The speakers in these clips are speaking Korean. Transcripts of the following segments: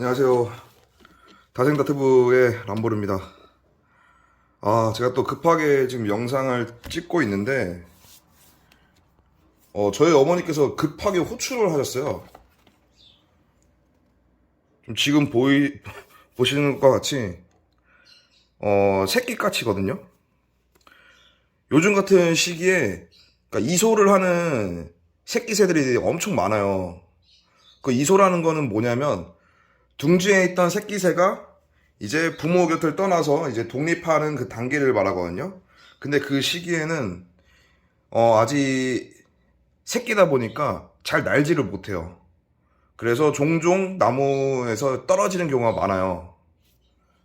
안녕하세요. 다생다트브의 람보르입니다. 아, 제가 또 급하게 지금 영상을 찍고 있는데, 어, 저희 어머니께서 급하게 호출을 하셨어요. 좀 지금 보이, 보시는 것과 같이, 어, 새끼까치거든요? 요즘 같은 시기에, 그러니까 이소를 하는 새끼 새들이 엄청 많아요. 그 이소라는 거는 뭐냐면, 둥지에 있던 새끼 새가 이제 부모 곁을 떠나서 이제 독립하는 그 단계를 말하거든요. 근데 그 시기에는 어, 아직 새끼다 보니까 잘 날지를 못해요. 그래서 종종 나무에서 떨어지는 경우가 많아요.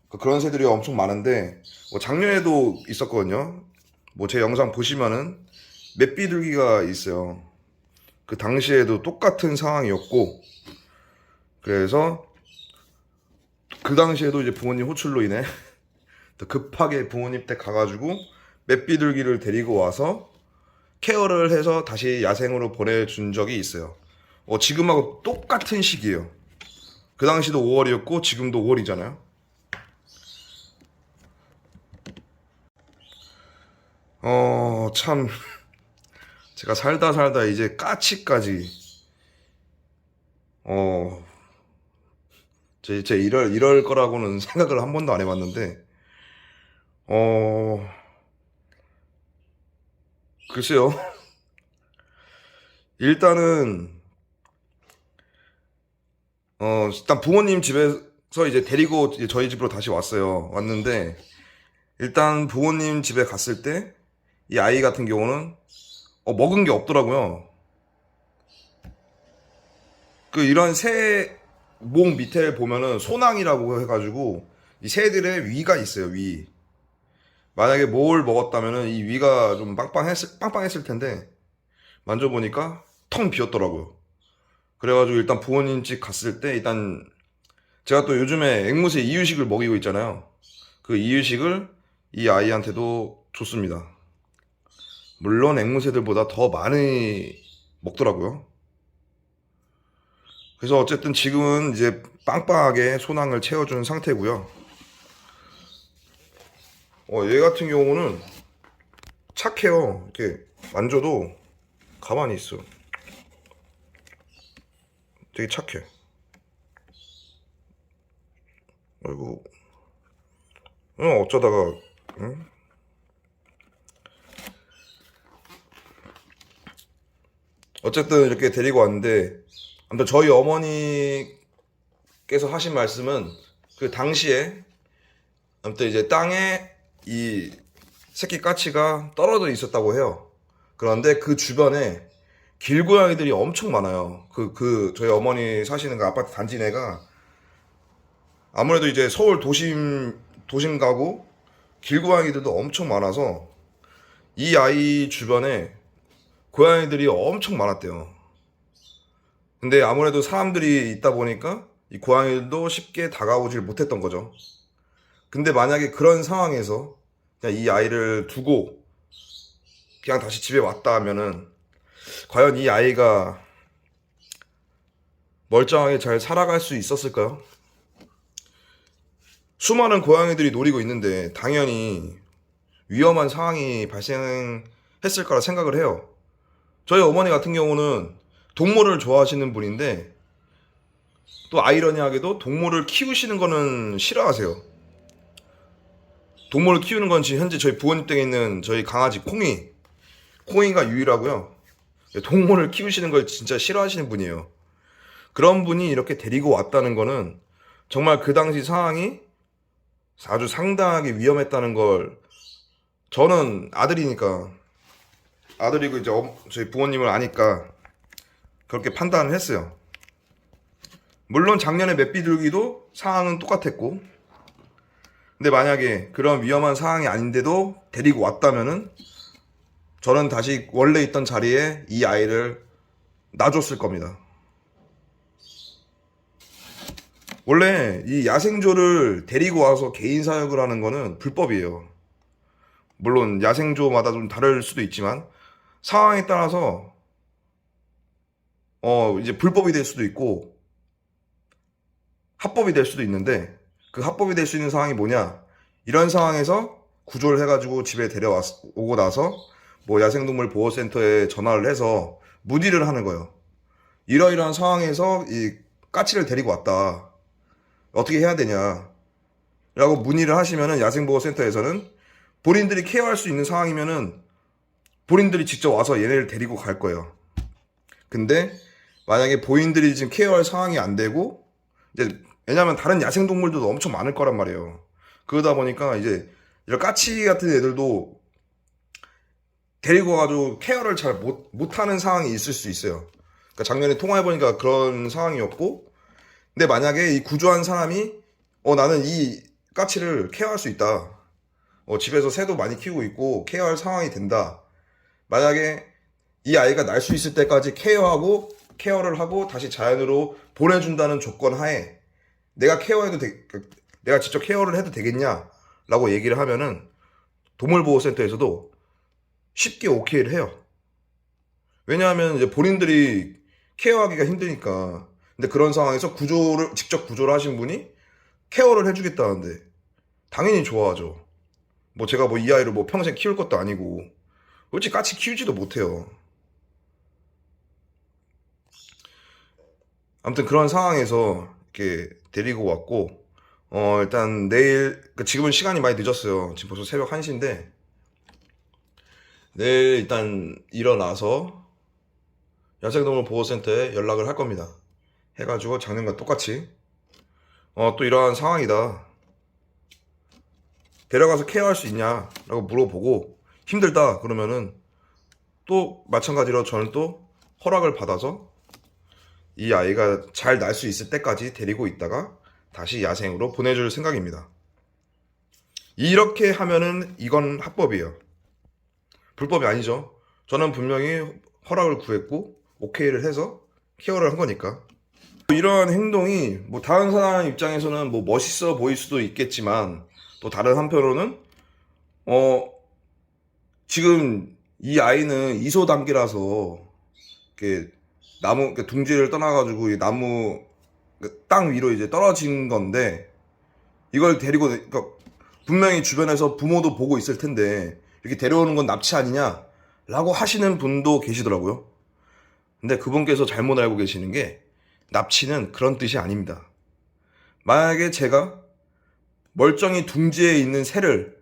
그- 그런 새들이 엄청 많은데 뭐 작년에도 있었거든요. 뭐 제 영상 보시면은 맷비둘기가 있어요. 그 당시에도 똑같은 상황이었고 그래서 그 당시에도 이제 부모님 호출로 인해 또 급하게 부모님 댁 가가지고 맷비둘기를 데리고 와서 케어를 해서 다시 야생으로 보내준 적이 있어요. 어, 지금하고 똑같은 시기예요. 그 당시도 5월이었고 지금도 5월이잖아요. 어, 참 제가 살다 살다 이제 까치까지 어, 제, 제 이럴, 이럴 거라고는 생각을 한 번도 안 해봤는데, 어, 글쎄요. 일단은, 어, 일단 부모님 집에서 이제 데리고 이제 저희 집으로 다시 왔어요. 왔는데, 일단 부모님 집에 갔을 때, 이 아이 같은 경우는, 어, 먹은 게 없더라고요. 그 이런 새, 목 밑에 보면은 소낭이라고 해가지고 이 새들의 위가 있어요 위. 만약에 뭘 먹었다면은 이 위가 좀 빵빵했을 빵빵했을 텐데 만져보니까 텅 비었더라고요. 그래가지고 일단 부모님 집 갔을 때 일단 제가 또 요즘에 앵무새 이유식을 먹이고 있잖아요. 그 이유식을 이 아이한테도 줬습니다. 물론 앵무새들보다 더 많이 먹더라고요 그래서 어쨌든 지금은 이제 빵빵하게 소낭을 채워준 상태고요. 어, 얘 같은 경우는 착해요. 이렇게 만져도 가만히 있어. 되게 착해. 아이고. 응, 어쩌다가, 응? 어쨌든 이렇게 데리고 왔는데, 아무튼 저희 어머니께서 하신 말씀은 그 당시에 아무튼 이제 땅에 이 새끼 까치가 떨어져 있었다고 해요. 그런데 그 주변에 길고양이들이 엄청 많아요. 그, 그, 저희 어머니 사시는 그 아파트 단지 내가 아무래도 이제 서울 도심, 도심 가고 길고양이들도 엄청 많아서 이 아이 주변에 고양이들이 엄청 많았대요. 근데 아무래도 사람들이 있다 보니까 이 고양이들도 쉽게 다가오질 못했던 거죠. 근데 만약에 그런 상황에서 그냥 이 아이를 두고 그냥 다시 집에 왔다 하면은 과연 이 아이가 멀쩡하게 잘 살아갈 수 있었을까요? 수많은 고양이들이 노리고 있는데 당연히 위험한 상황이 발생했을 거라 생각을 해요. 저희 어머니 같은 경우는 동물을 좋아하시는 분인데 또 아이러니하게도 동물을 키우시는 거는 싫어하세요. 동물을 키우는 건 지금 현재 저희 부모님 댁에 있는 저희 강아지 콩이 콩이가 유일하고요. 동물을 키우시는 걸 진짜 싫어하시는 분이에요. 그런 분이 이렇게 데리고 왔다는 거는 정말 그 당시 상황이 아주 상당하게 위험했다는 걸 저는 아들이니까 아들이고 이제 어- 저희 부모님을 아니까 그렇게 판단을 했어요. 물론 작년에 맷비둘기도 상황은 똑같았고, 근데 만약에 그런 위험한 상황이 아닌데도 데리고 왔다면은 저는 다시 원래 있던 자리에 이 아이를 놔줬을 겁니다. 원래 이 야생조를 데리고 와서 개인 사육을 하는 거는 불법이에요. 물론 야생조마다 좀 다를 수도 있지만 상황에 따라서 어, 이제 불법이 될 수도 있고, 합법이 될 수도 있는데 그 합법이 될 수 있는 상황이 뭐냐? 이런 상황에서 구조를 해가지고 집에 데려오고 나서 뭐 야생동물 보호센터에 전화를 해서 문의를 하는 거예요. 이러이러한 상황에서 이 까치를 데리고 왔다. 어떻게 해야 되냐? 라고 문의를 하시면은 야생보호센터에서는 본인들이 케어할 수 있는 상황이면은 본인들이 직접 와서 얘네를 데리고 갈 거예요. 근데 만약에 본인들이 지금 케어할 상황이 안 되고 이제 왜냐면 다른 야생 동물들도 엄청 많을 거란 말이에요. 그러다 보니까 이제 이런 까치 같은 애들도 데리고 와가지고 케어를 잘 못, 못하는 상황이 있을 수 있어요. 그러니까 작년에 통화해 보니까 그런 상황이었고, 근데 만약에 이 구조한 사람이, 어, 나는 이 까치를 케어할 수 있다. 어, 집에서 새도 많이 키우고 있고, 케어할 상황이 된다. 만약에 이 아이가 날 수 있을 때까지 케어하고, 케어를 하고, 다시 자연으로 보내준다는 조건 하에, 내가 케어해도 되, 그, 내가 직접 케어를 해도 되겠냐? 라고 얘기를 하면은, 동물보호센터에서도 쉽게 오케이를 해요. 왜냐하면 이제 본인들이 케어하기가 힘드니까. 근데 그런 상황에서 구조를, 직접 구조를 하신 분이 케어를 해주겠다는데, 당연히 좋아하죠. 뭐 제가 뭐 이 아이를 뭐 평생 키울 것도 아니고, 솔직히 까치 키우지도 못해요. 아무튼 그런 상황에서 이렇게 데리고 왔고, 어, 일단 내일, 그러니까 지금은 시간이 많이 늦었어요. 지금 벌써 새벽 1시인데, 내일 일단 일어나서 야생동물 보호센터에 연락을 할 겁니다. 해가지고 작년과 똑같이 어, 또 이러한 상황이다. 데려가서 케어할 수 있냐라고 물어보고 힘들다 그러면은 또 마찬가지로 저는 또 허락을 받아서 이 아이가 잘 날 수 있을 때까지 데리고 있다가 다시 야생으로 보내줄 생각입니다. 이렇게 하면은 이건 합법이에요. 불법이 아니죠. 저는 분명히 허락을 구했고 오케이를 해서 케어를 한 거니까. 이러한 행동이 뭐 다른 사람 입장에서는 뭐 멋있어 보일 수도 있겠지만 또 다른 한편으로는 어 지금 이 아이는 이소 단계라서 이렇게 나무 둥지를 떠나가지고 이 나무 그땅 위로 이제 떨어진 건데 이걸 데리고 그러니까 분명히 주변에서 부모도 보고 있을 텐데 이렇게 데려오는 건 납치 아니냐라고 하시는 분도 계시더라고요. 근데 그분께서 잘못 알고 계시는 게 납치는 그런 뜻이 아닙니다. 만약에 제가 멀쩡히 둥지에 있는 새를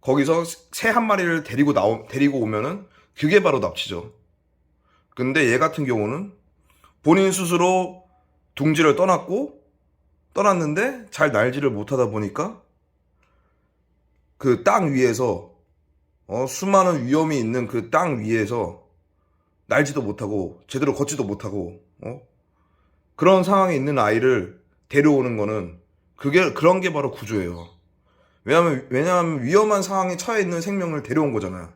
거기서 새 한 마리를 데리고 나오 데리고 오면은 그게 바로 납치죠. 근데 얘 같은 경우는 본인 스스로 둥지를 떠났고 떠났는데 잘 날지를 못하다 보니까 그 땅 위에서 어, 수많은 위험이 있는 그 땅 위에서 날지도 못하고 제대로 걷지도 못하고 어? 그런 상황에 있는 아이를 데려오는 거는 그게 그런 게 바로 구조예요. 왜냐하면 왜냐하면 위험한 상황에 처해 있는 생명을 데려온 거잖아요.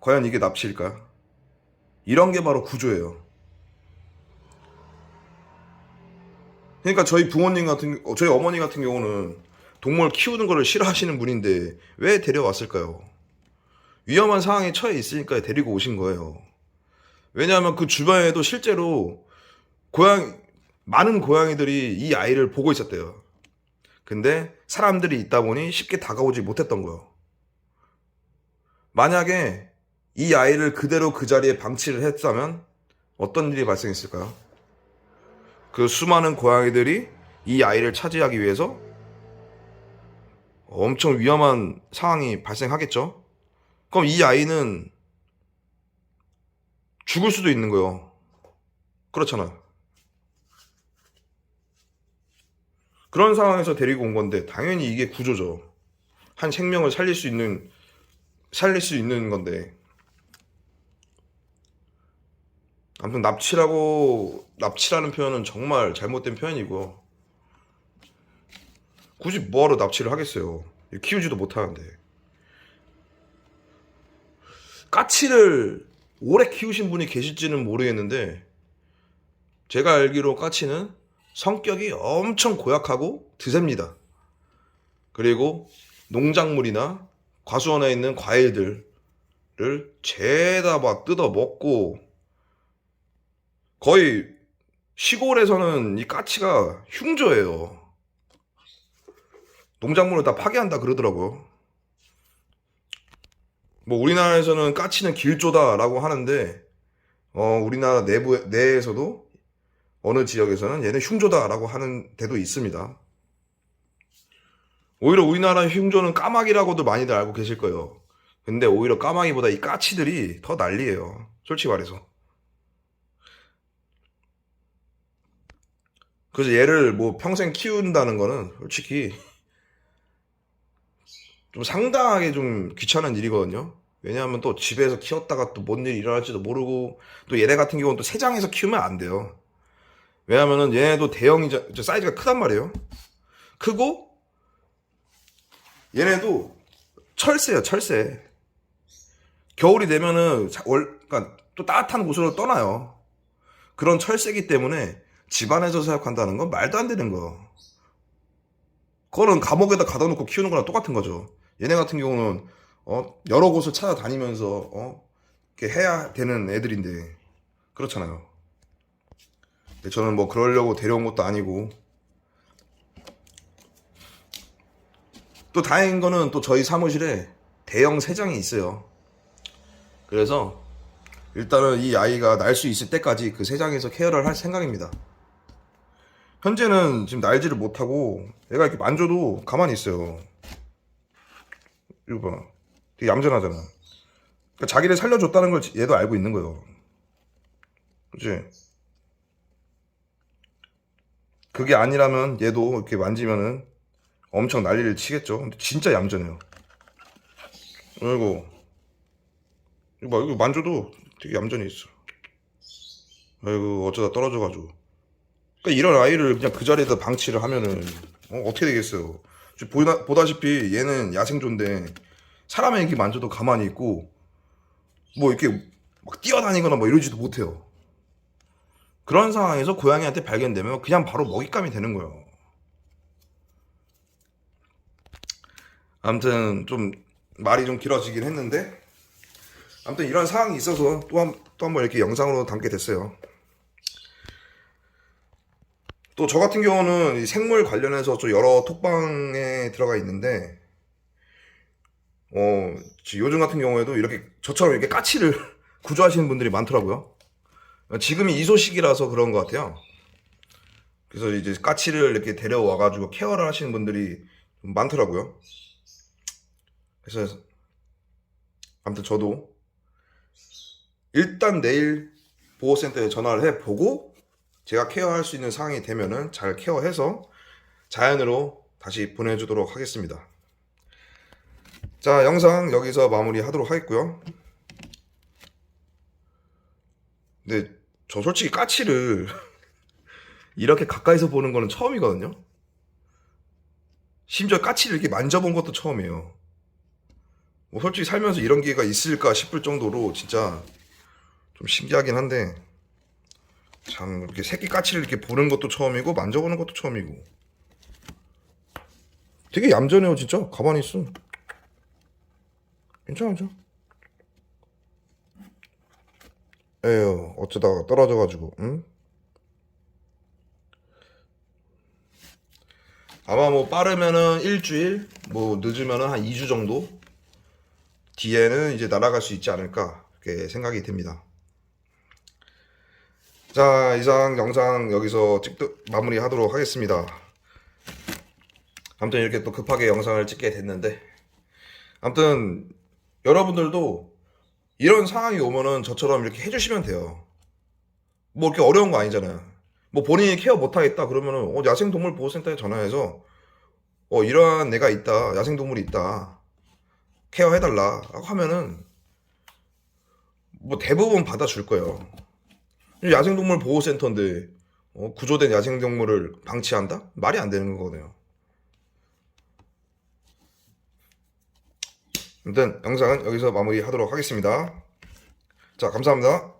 과연 이게 납치일까? 이런 게 바로 구조예요. 그러니까 저희 부모님 같은 어, 저희 어머니 같은 경우는 동물 키우는 거를 싫어하시는 분인데 왜 데려왔을까요? 위험한 상황에 처해 있으니까 데리고 오신 거예요. 왜냐하면 그 주변에도 실제로 고양 많은 고양이들이 이 아이를 보고 있었대요. 근데 사람들이 있다 보니 쉽게 다가오지 못했던 거예요. 만약에 이 아이를 그대로 그 자리에 방치를 했다면 어떤 일이 발생했을까요? 그 수많은 고양이들이 이 아이를 차지하기 위해서 엄청 위험한 상황이 발생하겠죠? 그럼 이 아이는 죽을 수도 있는 거예요. 그렇잖아요. 그런 상황에서 데리고 온 건데 당연히 이게 구조죠. 한 생명을 살릴 수 있는 살릴 수 있는 건데. 아무튼 납치라고 납치라는 표현은 정말 잘못된 표현이고 굳이 뭐하러 납치를 하겠어요. 키우지도 못하는데. 까치를 오래 키우신 분이 계실지는 모르겠는데 제가 알기로 까치는 성격이 엄청 고약하고 드셉니다. 그리고 농작물이나 과수원에 있는 과일들을 죄다 막 뜯어 먹고 거의 시골에서는 이 까치가 흉조예요. 농작물을 다 파괴한다 그러더라고요. 뭐 우리나라에서는 까치는 길조다라고 하는데 어 우리나라 내부 내에서도 어느 지역에서는 얘는 흉조다라고 하는 데도 있습니다. 오히려 우리나라 흉조는 까마귀라고도 많이들 알고 계실 거예요. 근데 오히려 까마귀보다 이 까치들이 더 난리예요. 솔직히 말해서. 그래서 얘를 뭐 평생 키운다는 거는 솔직히 좀 상당하게 좀 귀찮은 일이거든요. 왜냐하면 또 집에서 키웠다가 또 뭔 일이 일어날지도 모르고 또 얘네 같은 경우는 또 세장에서 키우면 안 돼요. 왜냐면은 얘네도 대형이 사이즈가 크단 말이에요. 크고 얘네도 철새야 철새. 겨울이 되면은 자- 월, 그러니까 또 따뜻한 곳으로 떠나요. 그런 철새기 때문에 집안에서 사육한다는 건 말도 안 되는 거. 그거는 감옥에다 가둬 놓고 키우는 거랑 똑같은 거죠. 얘네 같은 경우는 어, 여러 곳을 찾아다니면서 어, 이렇게 해야 되는 애들인데 그렇잖아요. 저는 뭐 그러려고 데려온 것도 아니고 또 다행인 거는 또 저희 사무실에 대형 세장이 있어요. 그래서 일단은 이 아이가 날 수 있을 때까지 그 세장에서 케어를 할 생각입니다. 현재는 지금 날지를 못하고 얘가 이렇게 만져도 가만히 있어요. 이거 봐. 되게 얌전하잖아. 그러니까 자기를 살려줬다는 걸 얘도 알고 있는 거예요. 그치? 그게 아니라면 얘도 이렇게 만지면은 엄청 난리를 치겠죠. 근데 진짜 얌전해요. 아이고. 이거 봐, 이거 만져도 되게 얌전히 있어. 아이고, 어쩌다 떨어져가지고. 그러니까 이런 아이를 그냥 그 자리에다 방치를 하면은 어, 어떻게 되겠어요? 보다, 보다시피 얘는 야생조인데 사람의 기 만져도 가만히 있고 뭐 이렇게 막 뛰어다니거나 뭐 이러지도 못해요. 그런 상황에서 고양이한테 발견되면 그냥 바로 먹잇감이 되는 거예요. 아무튼 좀 말이 좀 길어지긴 했는데 아무튼 이런 상황이 있어서 또 한 또한번 이렇게 영상으로 담게 됐어요. 또 저 같은 경우는 이 생물 관련해서 좀 여러 톡방에 들어가 있는데 어 지- 요즘 같은 경우에도 이렇게 저처럼 이렇게 까치를 구조하시는 분들이 많더라고요. 지금이 이소 시기라서 그런 것 같아요. 그래서 이제 까치를 이렇게 데려와 가지고 케어를 하시는 분들이 좀 많더라고요. 그래서 아무튼 저도 일단 내일 보호센터에 전화를 해 보고 제가 케어할 수 있는 상황이 되면은 잘 케어해서 자연으로 다시 보내주도록 하겠습니다. 자, 영상 여기서 마무리 하도록 하겠고요. 근데 저 솔직히 까치를 이렇게 가까이서 보는 거는 처음이거든요. 심지어 까치를 이렇게 만져본 것도 처음이에요. 뭐 솔직히 살면서 이런 기회가 있을까 싶을 정도로 진짜 좀 신기하긴 한데 참 이렇게 새끼 까치를 이렇게 보는 것도 처음이고 만져보는 것도 처음이고. 되게 얌전해요 진짜. 가만히 있어 괜찮아 괜찮아 에휴 어쩌다가 떨어져가지고 응? 아마 뭐 빠르면은 일주일 뭐 늦으면은 한 2주 정도 뒤에는 이제 날아갈 수 있지 않을까 그렇게 생각이 됩니다 자, 이상 영상 여기서 찍도 마무리 하도록 하겠습니다. 아무튼 이렇게 또 급하게 영상을 찍게 됐는데, 아무튼 여러분들도 이런 상황이 오면은 저처럼 이렇게 해주시면 돼요. 뭐 이렇게 어려운 거 아니잖아요. 뭐 본인이 케어 못하겠다 그러면은 어, 야생동물 보호센터에 전화해서 어 이러한 애가 있다, 야생동물이 있다, 케어해달라 하면은 뭐 대부분 받아줄 거예요. 야생동물 보호센터인데 어, 구조된 야생동물을 방치한다? 말이 안 되는 거거든요. 아무튼 영상은 여기서 마무리하도록 하겠습니다. 자, 감사합니다.